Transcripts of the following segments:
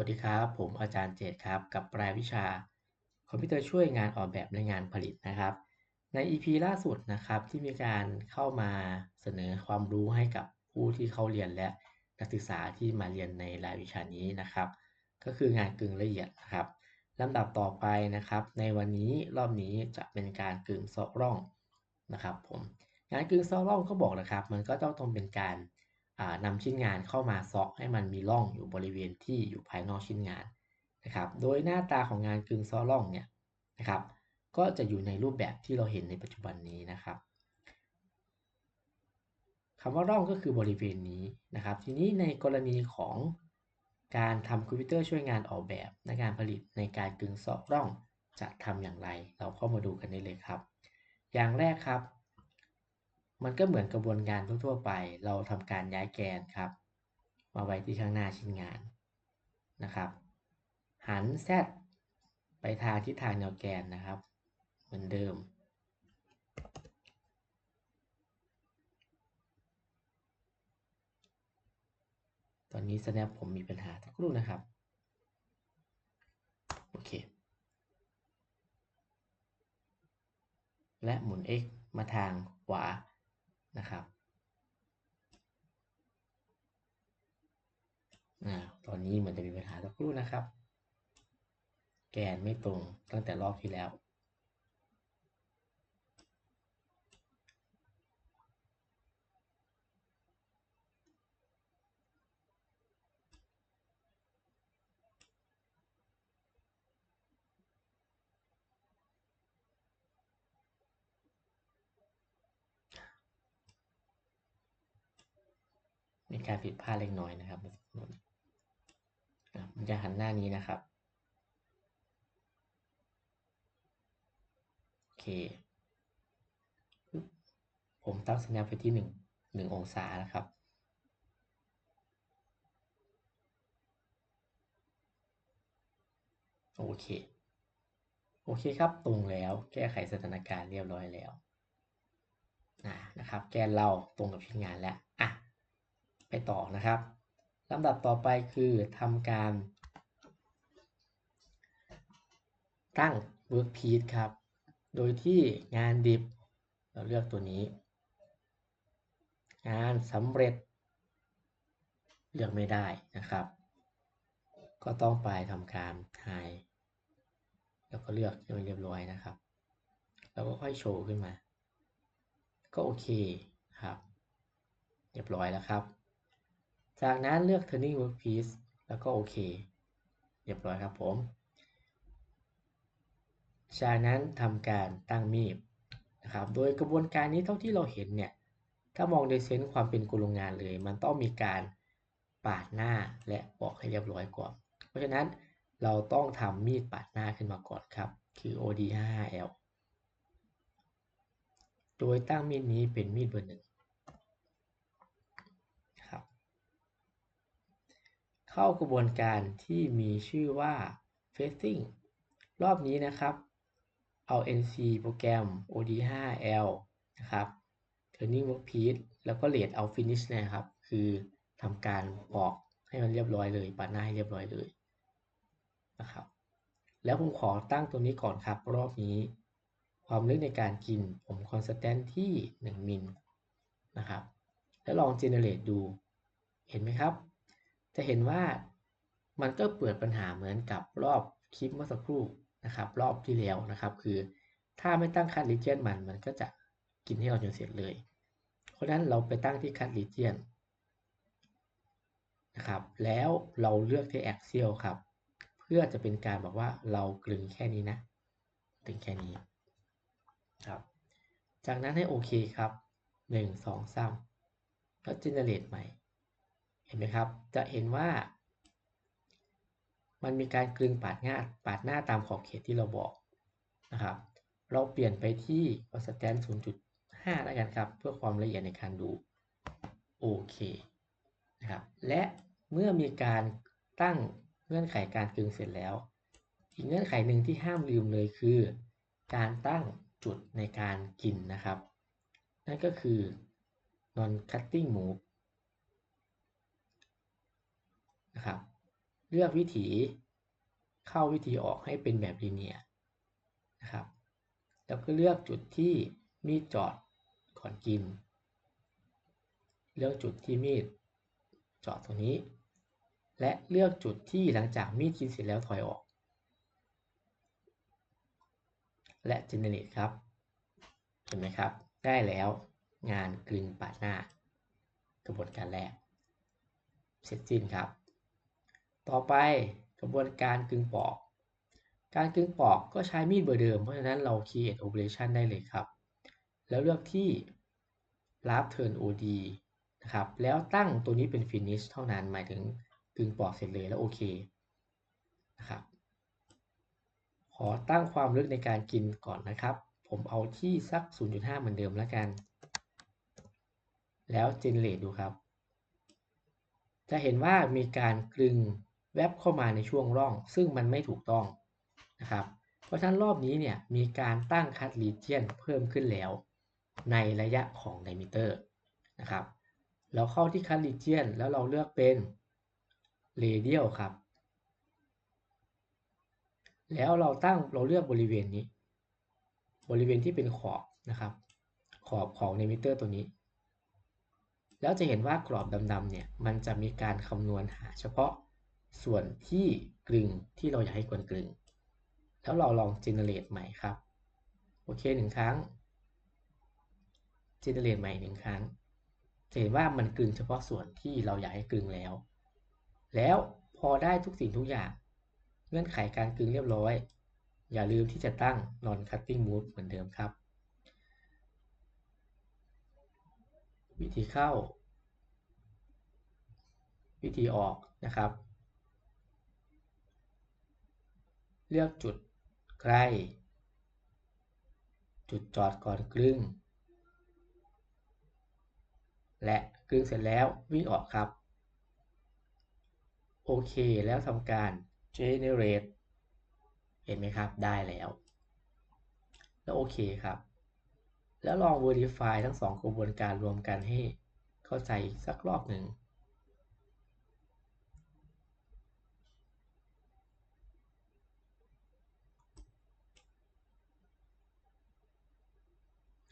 วัสดีครับ ผมอาจารย์เจตครับ กับรายวิชา คอมพิวเตอร์ช่วยงานออกแบบและงานผลิตนะครับ ใน EP ล่าสุดนะครับที่มีการเข้ามาเสนอความรู้ให้กับผู้ที่เข้าเรียนและนักศึกษาที่มาเรียนในรายวิชานี้นะครับ ก็คืองานกึ่งละเอียดนะครับลำดับต่อไปนะครับ ในวันนี้รอบนี้จะเป็นการกึ่งซอกร่องนะครับ ผมงานกึ่งซอกร่องก็บอกนะครับ มันก็ต้องต้องเป็นการ นำชิ้นงานเข้ามาซอกให้มันมีร่องอยู่บริเวณที่อยู่ภายนอกชิ้นงานนะครับ โดยหน้าตาของงานกึ่งซอร่องเนี่ยนะครับ ก็จะอยู่ในรูปแบบที่เราเห็นในปัจจุบันนี้นะครับคำว่าร่องก็คือบริเวณนี้นะครับ ทีนี้ในกรณีของการทำคอมพิวเตอร์ช่วยงานออกแบบในการผลิตในการกึ่งซอกร่องจะทำอย่างไร เราเข้ามาดูกันได้เลยครับ อย่างแรกครับ มันก็เหมือนกระบวนการทั่วๆไป เราทำการย้ายแกนครับ มาไว้ที่ข้างหน้าชิ้นงานนะครับ หัน Z ไปทางทิศทางแนวแกนนะครับ เหมือนเดิม ตอนนี้ snap ผมมีปัญหาสักครู่นะครับ โอเค และหมุน x มาทางขวา นะครับอตอนนี้เหมือนจะมีปัญหาสักครู่นะครับ แกนไม่ตรงตั้งแต่รอบที่แล้วมี การผิดพลาดเล็กน้อยนะครับมันจะหันหน้านี้นะครับ โอเค ผมตั้งสัญญาณไปที่หนึ่งหนึ่งองศานะครับ โอเค โอเคครับ ตรงแล้ว แก้ไขสถานการณ์เรียบร้อยแล้วนะครับ แกนเราตรงกับชิ้นงานแล้วอะ ไปต่อนะครับลำดับต่อไปคือทำการ ตั้ง workpiece ครับ โดยที่งานดิบ เราเลือกตัวนี้ งานสำเร็จ เลือกไม่ได้นะครับ ก็ต้องไปทำการ hide แล้วก็เลือกให้มันเรียบร้อยนะครับ แล้วก็ค่อยโชว์ขึ้นมา ก็โอเคครับ เรียบร้อยแล้วครับ จากนั้นเลือก turning workpiece แล้วก็โอเค เรียบร้อยครับผม จากนั้นทำการตั้งมีดนะครับ โดยกระบวนการนี้เท่าที่เราเห็นเนี่ย ถ้ามองในเซนส์ความเป็นกุลงานเลย มันต้องมีการปาดหน้าและปอกให้เรียบร้อยก่อน เพราะฉะนั้นเราต้องทำมีดปาดหน้าขึ้นมาก่อนครับ คือ OD 5L โดยตั้งมีดนี้เป็นมีดเบอร์หนึ่ง เข้ากระบวนการที่มีชื่อว่า Facing รอบนี้นะครับ เอา NC โปรแกรม OD5L นะครับ Turning Workpiece แล้วก็ Lead Out Finish นะครับ คือทำการปอกให้มันเรียบร้อยเลยปาดหน้าให้เรียบร้อยเลยนะครับ แล้วผมขอตั้งตรงนี้ก่อนครับ รอบนี้ ความลึกในการกินผมคอนสแตนที่ 1 มิลนะครับ แล้วลอง generate ดู เห็นไหมครับ จะเห็นว่ามันก็เปิดปัญหาเหมือนกับรอบคลิปเมื่อสักครู่นะครับ รอบที่แล้วนะครับ คือถ้าไม่ตั้งคัดลิเจียนมันมันก็จะกินให้เราจนเสร็จเลย เพราะฉะนั้นเราไปตั้งที่คัดลิเจียนนะครับ แล้วเราเลือกที่ Axial ครับ เพื่อจะเป็นการบอกว่าเรากลึงแค่นี้นะถึงแค่นี้ครับ จากนั้นให้โอเคครับ 1 2 3แล้ว generate ใหม่ เห็นไหมครับ จะเห็นว่า มันมีการกลึงปาดหน้าปาดหน้าตามขอบเขตที่เราบอกนะครับ เราเปลี่ยนไปที่ constant 0.5 แล้วกันครับ เพื่อความละเอียดในการดูโอเคนะครับ และเมื่อมีการตั้งเงื่อนไขการกลึงเสร็จแล้ว อีกเงื่อนไขหนึ่งที่ห้ามลืมเลยคือ การตั้งจุดในการกินนะครับ นั่นก็คือ non cutting move นะครับ เลือกวิถีเข้าวิธีออกให้เป็นแบบลีเนียนะครับ แล้วก็เลือกจุดที่มีดจอดก่อนกิน เลือกจุดที่มีดจอดตรงนี้ และเลือกจุดที่หลังจากมีดกินเสร็จแล้วถอยออก และ generate ครับ เห็นไหมครับ ได้แล้วงานกลึงปาดหน้ากระบวนการแรก เสร็จสิ้นครับ ต่อไปกระบวนการกึงปอก การกึงปอกก็ใช้มีดเบอร์เดิม เพราะฉะนั้นเรา create operation ได้เลยครับ แล้วเลือกที่ last turn od นะครับ แล้วตั้งตัวนี้เป็น finish เท่านั้น หมายถึงกึงปอกเสร็จเลยแล้วโอเคนะครับ ขอตั้งความลึกในการกินก่อนนะครับ ผมเอาที่สัก 0.5 เหมือนเดิมแล้วกัน แล้ว generate ดูครับจะเห็นว่ามีการกลึง แวบเข้ามาในช่วงร่อง ซึ่งมันไม่ถูกต้องนะครับ เพราะฉะนั้นรอบนี้เนี่ยมีการตั้งคัดรีเจียนเพิ่มขึ้นแล้ว ในระยะของไดมิเตอร์นะครับ เราเข้าที่คัดรีเจียนแล้วเราเลือกเป็นเรเดียลครับ แล้วเราตั้งเราเลือกบริเวณนี้ บริเวณที่เป็นขอบนะครับ ขอบของเนมิเตอร์ตัวนี้แล้วจะเห็นว่ากรอบดำๆเนี่ยมันจะมีการคำนวณหาเฉพาะ ส่วนที่กลึงที่เราอยากให้กวนกลึง แล้วเราลอง generate ใหม่ครับ โอเคหนึ่งครั้ง generate ใหม่หนึ่งครั้งจะเห็นว่ามันกลึงเฉพาะส่วนที่เราอยากให้กลึงแล้ว แล้วพอได้ทุกสิ่งทุกอย่าง เงื่อนไขการกลึงเรียบร้อย อย่าลืมที่จะตั้ง non cutting mode เหมือนเดิมครับ วิธีเข้า วิธีออกนะครับ เลือกจุดใกล้ จุดจอดก่อนกลึงและกลึงเสร็จแล้ววิ่งออกครับ โอเคแล้วทำการ generate เห็นไหมครับ ได้แล้ว แล้วโอเคครับ แล้วลอง verify ทั้งสองกระบวนการรวมกันให้เข้าใจอีกสักรอบหนึ่ง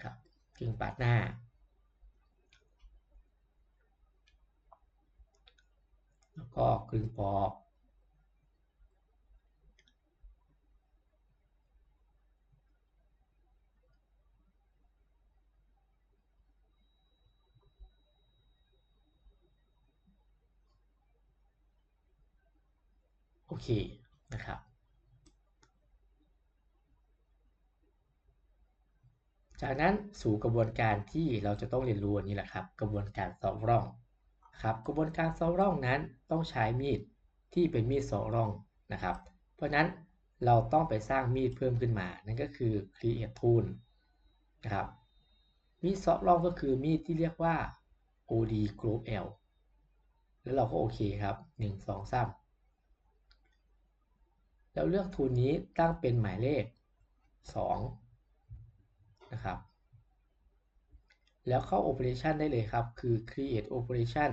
ครับ กึ่งปาดหน้า แล้วก็กึ่งปอกโอเคนะครับ จากนั้นสู่กระบวนการที่เราจะต้องเรียนรู้อันนี้แหละครับ กระบวนการซอร่องครับกระบวนการซอร่องนั้นต้องใช้มีดที่เป็นมีดซอร่องนะครับ เพราะฉะนั้นเราต้องไปสร้างมีดเพิ่มขึ้นมา นั่นก็คือ create tool นะครับมีดซอร่องก็คือมีดที่เรียกว่า OD group L แล้วเราก็โอเคครับ 1 2 3แล้วเลือกทูลนี้ตั้งเป็นหมายเลข 2 นะครับ แล้วเข้า operation ได้เลยครับ คือ create operation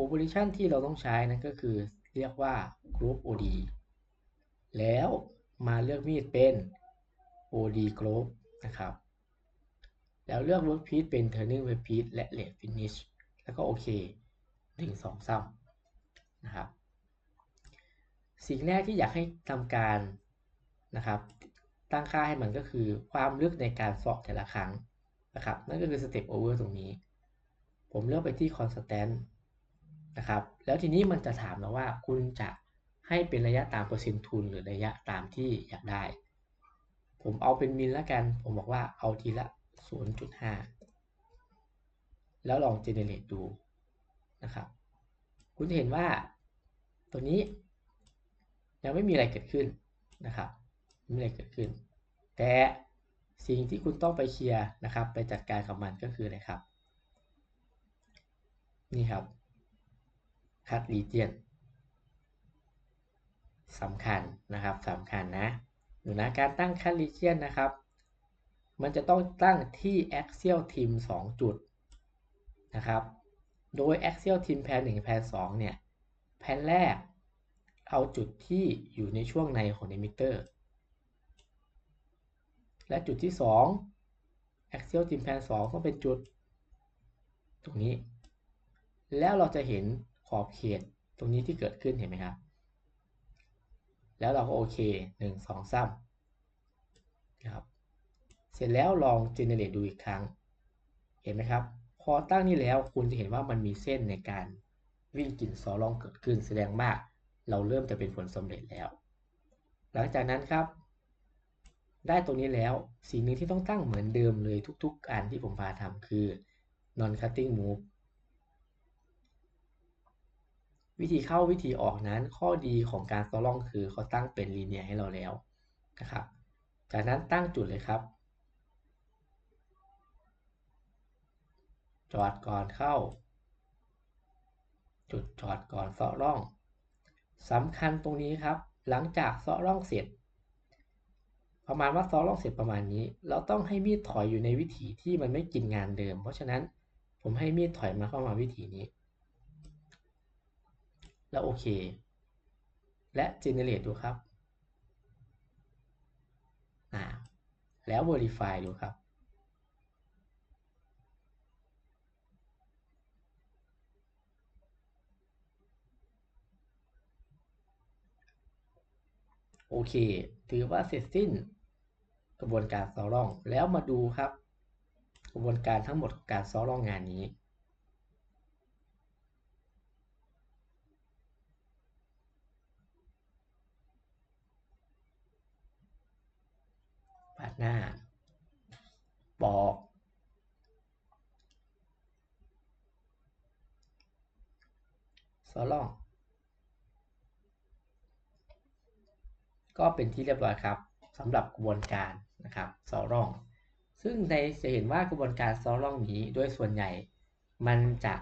operation ที่เราต้องใช้นั่นก็คือเรียกว่า group OD แล้วมาเลือกมีดเป็น OD group นะครับ แล้วเลือก workpiece เป็น turning workpiece และ late finish แล้วก็โอเค1 2 3นะครับ สิ่งแรกที่อยากให้ทำการนะครับ ตั้งค่าให้มันก็คือความลึกในการสอบแต่ละครั้งนะครับ นั่นก็คือ step over ตรงนี้ ผมเลือกไปที่ constant นะครับ แล้วทีนี้มันจะถามเราว่าคุณจะให้เป็นระยะตามเปอร์เซ็นต์ทุน หรือระยะตามที่อยากได้ ผมเอาเป็นมิลละกัน ผมบอกว่าเอาทีละ 0.5 แล้วลอง generate ดูนะครับ คุณจะเห็นว่าตัวนี้ยังไม่มีอะไรเกิดขึ้นนะครับ ไม่มีอะเกิดขึ้น แต่สิ่งที่คุณต้องไปเคลียร์นะครับ ไปจัดการกับมันก็คืออะไรครับ นี่ครับคัดรีเจียนสำคัญนะครับสำคัญนะดูนะการตั้งคัดรีเจียนนะครับ มันจะต้องตั้งที่ axial team 2 จุดนะครับ โดย axial team แพน1แพน2เนี่ย แพนแรกเอาจุดที่อยู่ในช่วงในของ emitter และจุดที่ 2 axial timpani 2ต้องเป็นจุด ตรงนี้ แล้วเราจะเห็นขอบเขตตรงนี้ที่เกิดขึ้นเห็นไหมครับ แล้วเราก็โอเค 1 2 3นะครับ เสร็จแล้วลอง generate ดูอีกครั้ง เห็นไหมครับ พอตั้งนี้แล้วคุณจะเห็นว่ามันมีเส้นในการวิ่งกินซอลองเกิดขึ้นแสดงว่าเราเริ่มจะเป็นผลสำเร็จแล้ว หลังจากนั้นครับ ได้ตรงนี้แล้วสิ่งหนึ่งที่ต้องตั้งเหมือนเดิมเลยทุก ๆ อันที่ผมพาทำคือ non cutting move วิธีเข้าวิธีออกนั้นข้อดีของการซอล่องคือเขาตั้งเป็นลีเนียให้เราแล้วนะครับ จากนั้นตั้งจุดเลยครับ จอดก่อนเข้า จุดจอดก่อนเซาะร่องสำคัญตรงนี้ครับ หลังจากเซาะร่องเสร็จ ประมาณว่าซาะร่องเสร็จประมาณนี้ เราต้องให้มีดถอยอยู่ในวิถีที่มันไม่กินงานเดิม เพราะฉะนั้นผมให้มีดถอยมาเข้ามาวิถีนี้ แล้วโอเค และ generate ดูครับอ่าแล้ว verify ดูครับโอเค ถือว่าเสร็จสิ้น กระบวนการซอร่อง แล้วมาดูครับ กระบวนการทั้งหมดการซอร่องงานนี้ ปาดหน้าบอกซอล่อง ก็เป็นที่เรียบร้อยครับ สำหรับกระบวนการนะครับซอร่อง ซึ่งในจะเห็นว่ากระบวนการซอร่องนี้โดยส่วนใหญ่ มันจะ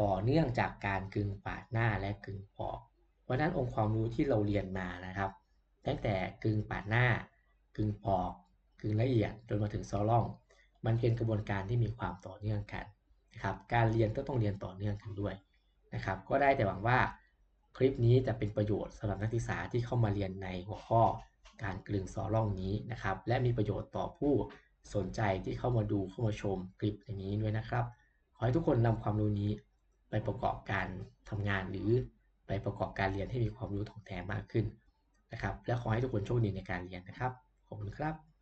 ต่อเนื่องจากการกึงปาดหน้าและกึงปอก เพราะนั้นองค์ความรู้ที่เราเรียนมานะครับ ตั้งแต่กึงปาดหน้า กึ่งปอกกึ่งละเอียดจนมาถึงซอล่อง มันเป็นกระบวนการที่มีความต่อเนื่องกันนะครับการเรียนก็ต้องเรียนต่อเนื่องกันด้วยนะครับ ก็ได้แต่หวังว่าคลิปนี้จะเป็นประโยชน์สำหรับนักศึกษาที่เข้ามาเรียนในหัวข้อ การกลึงซอล่องนี้นะครับ และมีประโยชน์ต่อผู้สนใจที่เข้ามาดูเข้ามาชมคลิปในนี้ด้วยนะครับ ขอให้ทุกคนนำความรู้นี้ไปประกอบการทำงานหรือไปประกอบการเรียนให้มีความรู้ถ่องแท้มากขึ้นนะครับ และขอให้ทุกคนโชคดีในการเรียนนะครับ ขอบคุณครับ